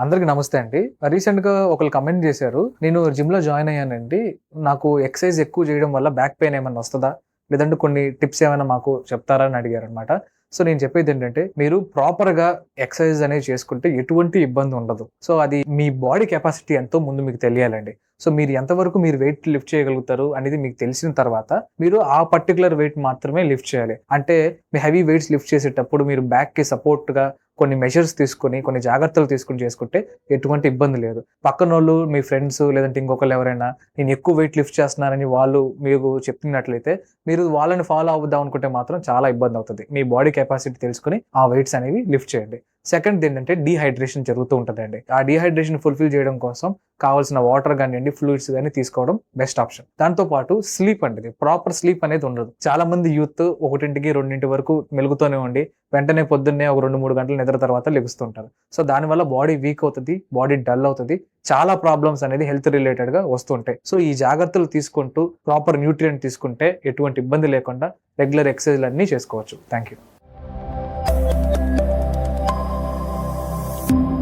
అందరికి నమస్తే అండి. రీసెంట్గా ఒకరు కమెంట్ చేశారు నేను జిమ్లో జాయిన్ అయ్యానండి. నాకు ఎక్సర్సైజ్ ఎక్కువ చేయడం వల్ల బ్యాక్ పెయిన్ ఏమైనా వస్తుందా? లేదంటే కొన్ని టిప్స్ ఏమైనా మాకు చెప్తారా? అని అడిగారు అనమాట సో నేను చెప్పేది ఏంటంటే మీరు ప్రాపర్గా ఎక్సర్సైజ్ అనేది చేసుకుంటే ఎటువంటి ఇబ్బంది ఉండదు. సో అది మీ బాడీ కెపాసిటీ ఎంతో ముందు మీకు తెలియాలండి. సో మీరు ఎంతవరకు మీరు వెయిట్ లిఫ్ట్ చేయగలుగుతారు అనేది మీకు తెలిసిన తర్వాత మీరు ఆ పర్టికులర్ వెయిట్ మాత్రమే లిఫ్ట్ చేయాలి. అంటే మీ హెవీ వెయిట్స్ లిఫ్ట్ చేసేటప్పుడు మీరు బ్యాక్కి సపోర్ట్గా కొన్ని మెషర్స్ తీసుకొని కొన్ని జాగ్రత్తలు తీసుకుని చేసుకుంటే ఎటువంటి ఇబ్బంది లేదు. పక్కన వాళ్ళు మీ ఫ్రెండ్స్ లేదంటే ఇంకొకరు ఎవరైనా నేను ఎక్కువ వెయిట్ లిఫ్ట్ చేస్తున్నానని వాళ్ళు మీకు చెప్పినట్లయితే మీరు వాళ్ళని ఫాలో అవుదాం అనుకుంటే మాత్రం చాలా ఇబ్బంది అవుతుంది. మీ బాడీ కెపాసిటీ తెలుసుకుని ఆ వెయిట్స్ అనేవి లిఫ్ట్ చేయండి. సెకండ్ ఏంటంటే డీహైడ్రేషన్ జరుగుతూ ఉంటుందండి. ఆ డీహైడ్రేషన్ ఫుల్ఫిల్ చేయడం కోసం కావాల్సిన వాటర్ కానివ్వండి ఫ్లూయిడ్స్ కానీ తీసుకోవడం బెస్ట్ ఆప్షన్. దాంతో పాటు స్లీప్ అండి ప్రాపర్ స్లీప్ అనేది ఉండదు. చాలా మంది యూత్ ఒకటింటికి రెండింటి వరకు మెలుగుతూనే ఉండి వెంటనే పొద్దున్నే ఒక రెండు మూడు గంటల నిద్ర తర్వాత లెగుస్తుంటారు సో దానివల్ల బాడీ వీక్ అవుతుంది బాడీ డల్ అవుతుంది చాలా ప్రాబ్లమ్స్ అనేది హెల్త్ రిలేటెడ్గా వస్తుంటాయి సో ఈ జాగ్రత్తలు తీసుకుంటూ ప్రాపర్ న్యూట్రియంట్ తీసుకుంటే ఎటువంటి ఇబ్బంది లేకుండా రెగ్యులర్ ఎక్సర్సైజ్ అన్ని చేసుకోవచ్చు. Thank you you